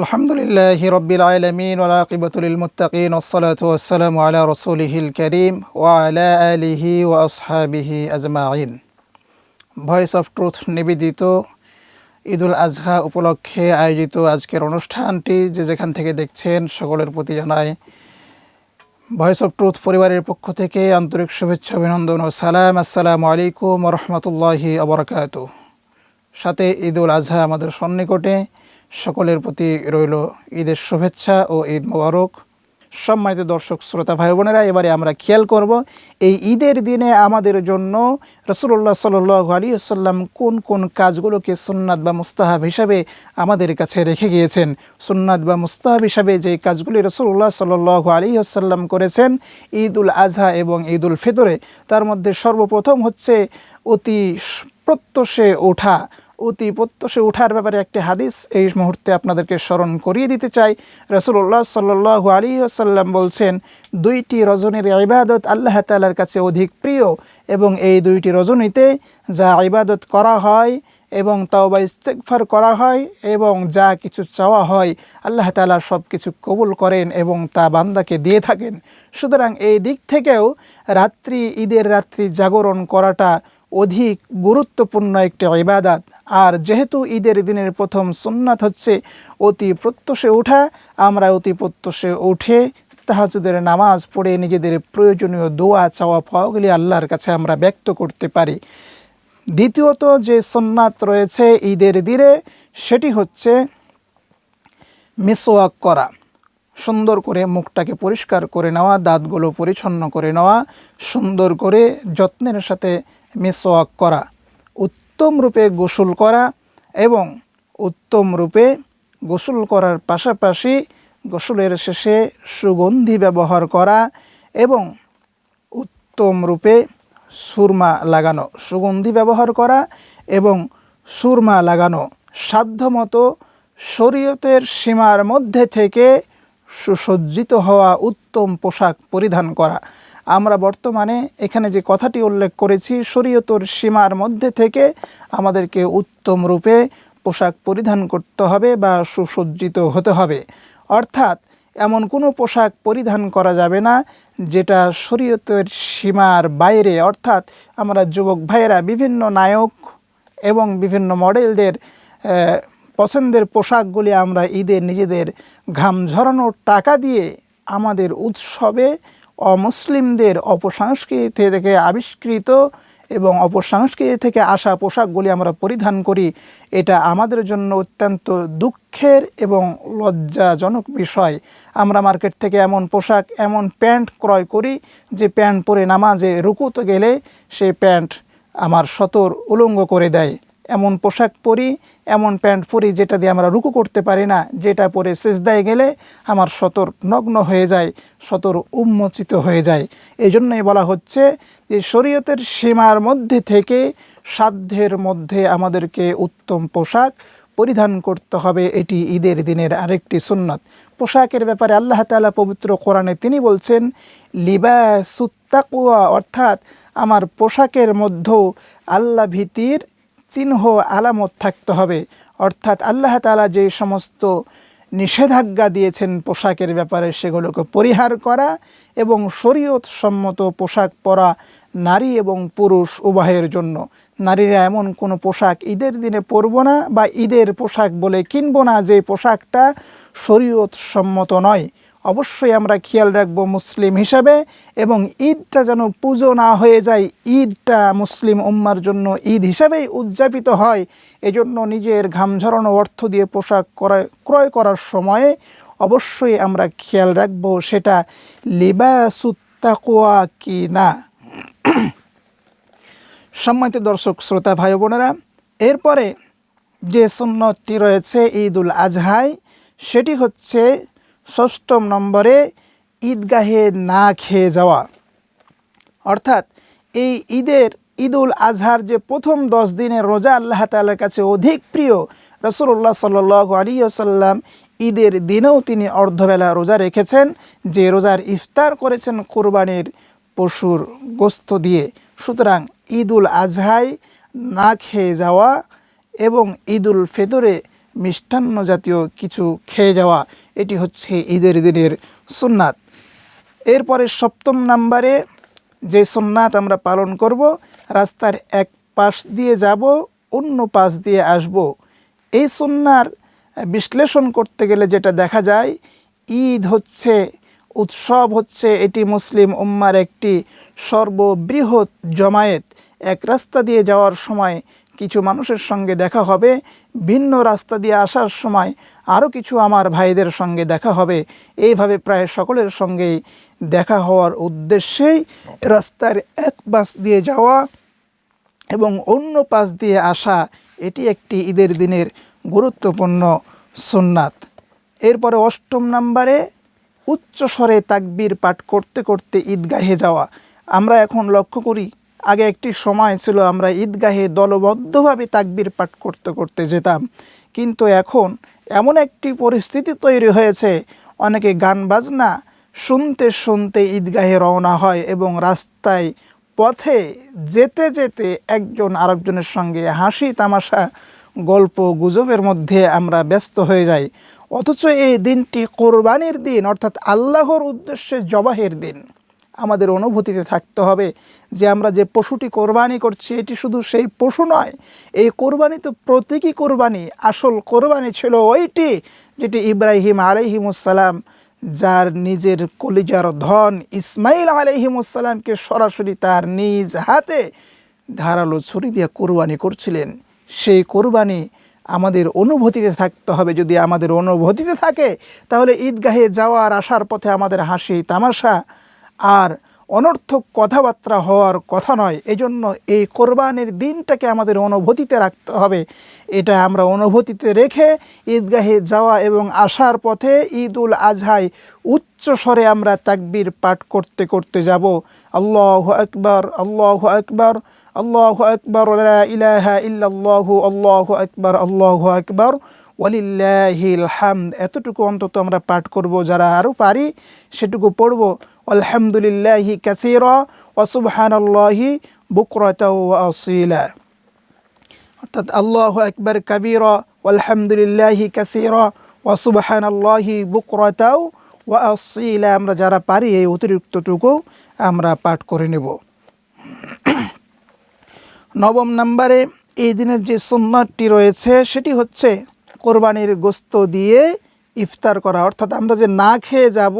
আলহামদুলিল্লাহ রবিল আলমিন ওলাকিবতুল মুতাকিন ওসলাত ওসালাম আলা রসুলহিল করিম ও আলা আলিহি ও আসহাবিহি আজমাইন। ভয়েস অফ ট্রুথ নিবেদিত ঈদুল আজহা উপলক্ষে আয়োজিত আজকের অনুষ্ঠানটি যে যেখান থেকে দেখছেন সকলের প্রতি জানায় ভয়েস অফ ট্রুথ পরিবারের পক্ষ থেকে আন্তরিক শুভেচ্ছা, অভিনন্দন ও সালাম। আসসালামু আলাইকুম রহমতুল্লাহি আবরকাত সাথে ঈদুল আজহা আমাদের সন্নিকটে সকলের প্রতি রইল ঈদের শুভেচ্ছা ও ঈদ মোবারক। সম্মানিত দর্শক, শ্রোতা ভাই বোনেরা এবারে আমরা খেয়াল করব এই ঈদের দিনে আমাদের জন্য রসুল্লাহ সাল আলী আসাল্লাম কোন কোন কাজগুলোকে সুন্নাত বা মুস্তাহাব হিসাবে আমাদের কাছে রেখে গিয়েছেন। সুন্নাত বা মুস্তাহাব হিসাবে যে কাজগুলি রসুল্লাহ সাল আলী আসাল্লাম করেছেন ঈদ উল আজহা এবং ঈদ উল ফিতরে, তার মধ্যে সর্বপ্রথম হচ্ছে অতি প্রত্যশে ওঠা। অতি প্রত্যশে ওঠার ব্যাপারে একটি হাদিস এই মুহূর্তে আপনাদেরকে স্মরণ করিয়ে দিতে চাই। রসুল্লাহ সাল্লু আলী আসাল্লাম বলছেন, দুইটি রজনীর ইবাদত আল্লাহ তালার কাছে অধিক প্রিয় এবং এই দুইটি রজনীতে যা ইবাদত করা হয় এবং তাওবা ইস্তেকফার করা হয় এবং যা কিছু চাওয়া হয় আল্লাহ তালা সব কিছু কবুল করেন এবং তা বান্দাকে দিয়ে থাকেন। সুতরাং এই দিক থেকেও রাত্রি ঈদের রাত্রি জাগরণ করাটা অধিক গুরুত্বপূর্ণ একটি ইবাদাত। আর যেহেতু ঈদের দিনের প্রথম সুন্নাত হচ্ছে অতি প্রত্যশে ওঠা, আমরা অতি প্রত্যশে উঠে তাহাজুদের নামাজ পড়ে নিজেদের প্রয়োজনীয় দোয়া, চাওয়া, পাওয়াগুলি আল্লাহর কাছে আমরা ব্যক্ত করতে পারি। দ্বিতীয়ত যে সন্ন্যাত রয়েছে ঈদের দিনে, সেটি হচ্ছে মিসওয়াক করা। সুন্দর করে মুখটাকে পরিষ্কার করে নেওয়া, দাঁতগুলো পরিচ্ছন্ন করে নেওয়া, সুন্দর করে যত্নের সাথে মিসওয়াক করা, উত্তম রূপে গোসল করা এবং উত্তম রূপে গোসল করার পাশাপাশি গোসলের শেষে সুগন্ধি ব্যবহার করা এবং উত্তম রূপে সুরমা লাগানো, সুগন্ধি ব্যবহার করা এবং সুরমা লাগানো সাধ্যমতো শরীয়তের সীমার মধ্যে থেকে সুসজ্জিত হওয়া উত্তম পোশাক পরিধান করা। আমরা বর্তমানে এখানে যে কথাটি উল্লেখ করেছি, শরীয়তর সীমার মধ্যে থেকে আমাদেরকে উত্তম রূপে পোশাক পরিধান করতে হবে বা সুসজ্জিত হতে হবে। অর্থাৎ এমন কোনো পোশাক পরিধান করা যাবে না, যেটা শরীয়তের সীমার বাইরে। অর্থাৎ আমরা যুবক ভাইয়েরা, বিভিন্ন নায়ক এবং বিভিন্ন মডেলদের পছন্দের পোশাকগুলি আমরা ঈদের নিজেদের ঘাম ঝরানোর টাকা দিয়ে আমাদের উৎসবে অমুসলিমদের অপসংস্কৃতি থেকে আবিষ্কৃত এবং অপসংস্কৃতি থেকে আসা পোশাকগুলি আমরা পরিধান করি, এটা আমাদের জন্য অত্যন্ত দুঃখের এবং লজ্জাজনক বিষয়। আমরা মার্কেট থেকে এমন পোশাক, এমন প্যান্ট ক্রয় করি যে প্যান্ট পরে নামাজে রুকুতে গেলে সেই প্যান্ট আমার সতর উলঙ্গ করে দেয়। এমন পোশাক পরি, এমন প্যান্ট পরি যেটা দিয়ে আমরা রুকু করতে পারি না, যেটা পরে সেজদায় গেলে আমার সতর নগ্ন হয়ে যায়, সতর উন্মোচিত হয়ে যায়। এই জন্যই বলা হচ্ছে যে শরীয়তের সীমার মধ্যে থেকে সাধ্যের মধ্যে আমাদেরকে উত্তম পোশাক পরিধান করতে হবে, এটি ঈদের দিনের আরেকটি সুন্নত। পোশাকের ব্যাপারে আল্লাহ তালা পবিত্র কোরআনে তিনি বলছেন লিবা সুত্তাকুয়া অর্থাৎ আমার পোশাকের মধ্যেও আল্লাহ ভীতির চিহ্ন আলামত থাকতে হবে। অর্থাৎ আল্লাহ তালা যে সমস্ত নিষেধাজ্ঞা দিয়েছেন পোশাকের ব্যাপারে, সেগুলোকে পরিহার করা এবং শরীয়ত সম্মত পোশাক পরা নারী এবং পুরুষ উভয়ের জন্য। নারীরা এমন কোনো পোশাক ঈদের দিনে পরব না বা ঈদের পোশাক বলে কিনবো না যে পোশাকটা শরীয়ত সম্মত নয়। অবশ্যই আমরা খেয়াল রাখব মুসলিম হিসাবে এবং ঈদটা যেন পুজো না হয়ে যায়, ঈদটা মুসলিম উম্মার জন্য ঈদ হিসাবেই উদযাপিত হয়। এজন্য নিজের ঘাম ঝরানো অর্থ দিয়ে পোশাক ক্রয় ক্রয় করার সময়ে অবশ্যই আমরা খেয়াল রাখব সেটা লিবাসুত্তাকোয়া কি না সম্মানিত দর্শক, শ্রোতা, ভাই বোনেরা, এরপরে যে সুন্নতটি রয়েছে ঈদ উল আজহায়, সেটি হচ্ছে ষষ্ঠম নম্বরে ঈদগাহে না খেয়ে যাওয়া। অর্থাৎ এই ঈদের ঈদুল আজহার যে প্রথম দশ দিনের রোজা আল্লাহ তালার কাছে অধিক প্রিয় রসুল্লাহ সাল আলী ঈদের দিনেও তিনি অর্ধবেলা রোজা রেখেছেন, যে রোজার ইফতার করেছেন কোরবানির পশুর গোস্ত দিয়ে। সুতরাং ঈদুল আজহায় না খেয়ে যাওয়া এবং ঈদুল ফেতরে মিষ্টান্ন জাতীয় কিছু খেয়ে যাওয়া, এটি হচ্ছে ঈদের দিনের সুন্নাত। এরপরে সপ্তম নাম্বারে যে সুন্নাত আমরা পালন করব, রাস্তার এক পাশ দিয়ে যাব, অন্য পাশ দিয়ে আসব। এই সুন্নার বিশ্লেষণ করতে গেলে যেটা দেখা যায়, ঈদ হচ্ছে, উৎসব হচ্ছে, এটি মুসলিম উম্মার একটি সর্ববৃহৎ জমায়েত। এক রাস্তা দিয়ে যাওয়ার সময় কিছু মানুষের সঙ্গে দেখা হবে ভিন্ন রাস্তা দিয়ে আসার সময় আরও কিছু আমার ভাইদের সঙ্গে দেখা হবে। এইভাবে প্রায় সকলের সঙ্গেই দেখা হওয়ার উদ্দেশ্যেই রাস্তার এক পাশ দিয়ে যাওয়া এবং অন্য পাশ দিয়ে আসা এটি একটি ঈদের দিনের গুরুত্বপূর্ণ সুন্নাত। এরপরে অষ্টম নম্বরে উচ্চ স্বরে তাকবীর পাঠ করতে করতে ঈদগাহে যাওয়া। আমরা এখন লক্ষ্য করি আগে একটি সময় ছিল আমরা ঈদগাহে দলবদ্ধভাবে তাকবির পাঠ করতে করতে যেতাম। কিন্তু এখন এমন একটি পরিস্থিতি তৈরি হয়েছে, অনেকে গান বাজনা শুনতে শুনতে ঈদগাহে রওনা হয় এবং রাস্তায় পথে যেতে যেতে একজন আরেকজনের সঙ্গে হাসি, তামাশা, গল্প, গুজবের মধ্যে আমরা ব্যস্ত হয়ে যাই। অথচ এই দিনটি কোরবানির দিন, অর্থাৎ আল্লাহর উদ্দেশ্যে জবাহের দিন। আমাদের অনুভূতিতে থাকতে হবে যে আমরা যে পশুটি কোরবানি করছি, এটি শুধু সেই পশু নয়, এই কোরবানি তো প্রতীকী কোরবানি, আসল কোরবানি ছিল ওইটি যেটি ইব্রাহিম আলহিমুসালাম যার নিজের কলিজার ধন ইসমাইল আলহিমুসালামকে সরাসরি তার নিজ হাতে ধারালো ছুরি দিয়ে কোরবানি করছিলেন। সেই কোরবানি আমাদের অনুভূতিতে থাকতে হবে। যদি আমাদের অনুভূতিতে থাকে, তাহলে ঈদগাহে যাওয়ার আসার পথে আমাদের হাসি, তামাশা আর অনর্থক কথাবার্তা হওয়ার কথা নয়। এজন্য এই কোরবানির দিনটাকে আমাদের অনুভূতিতে রাখতে হবে। এটা আমরা অনুভূতিতে রেখে ঈদগাহে যাওয়া এবং আসার পথে ঈদ উল আজহায় উচ্চ স্বরে আমরা তাকবির পাঠ করতে করতে যাব। আল্লাহ আকবর আল্লাহ আকবর আল্লাহ আকবর ইলাহা ইল্লাল্লাহু, আল্লাহ আকবর আল্লাহ আকবর। ওয়ালিল্লাহিল হামদ। এতটুকু অন্তত আমরা পাঠ করব। যারা আরও পারি, সেটুকু পড়ব। আলহামদুলিল্লাহি কাসিরা ওয়াসুবহানাল্লাহি বুকরাতা ওয়া আসিলা। অর্থাৎ আল্লাহ আকবর কবিরা আলহামদুলিল্লাহি কাসিরা ওয়াসুবহানাল্লাহি বুকরাতাও ওয়া আসিলা। আমরা যারা পারি এই অতিরিক্তটুকু আমরা পাঠ করে নেব। নবম নম্বরে এই দিনের যে সুন্নতটি রয়েছে, সেটি হচ্ছে কোরবানির গোস্ত দিয়ে ইফতার করা। অর্থাৎ আমরা যে না খেয়ে যাব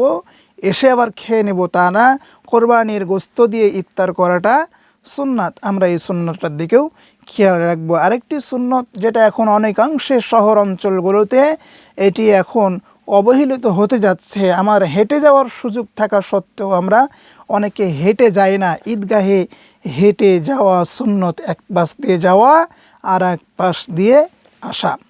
এসে আবার খেয়ে নেব তা না। কোরবানির গোস্ত দিয়ে ইফতার করাটা সুন্নাত। আমরা এই সুন্নতটার দিকেও খেয়াল রাখব। আরেকটি সুন্নত যেটা এখন অনেকাংশে শহর অঞ্চলগুলোতে এটি এখন অবহেলিত হতে যাচ্ছে। আমার হেঁটে যাওয়ার সুযোগ থাকা সত্ত্বেও আমরা অনেকে হেঁটে যাই না। ঈদগাহে হেঁটে যাওয়া সুন্নত, এক পাশ দিয়ে যাওয়া আর এক পাশ দিয়ে আসা।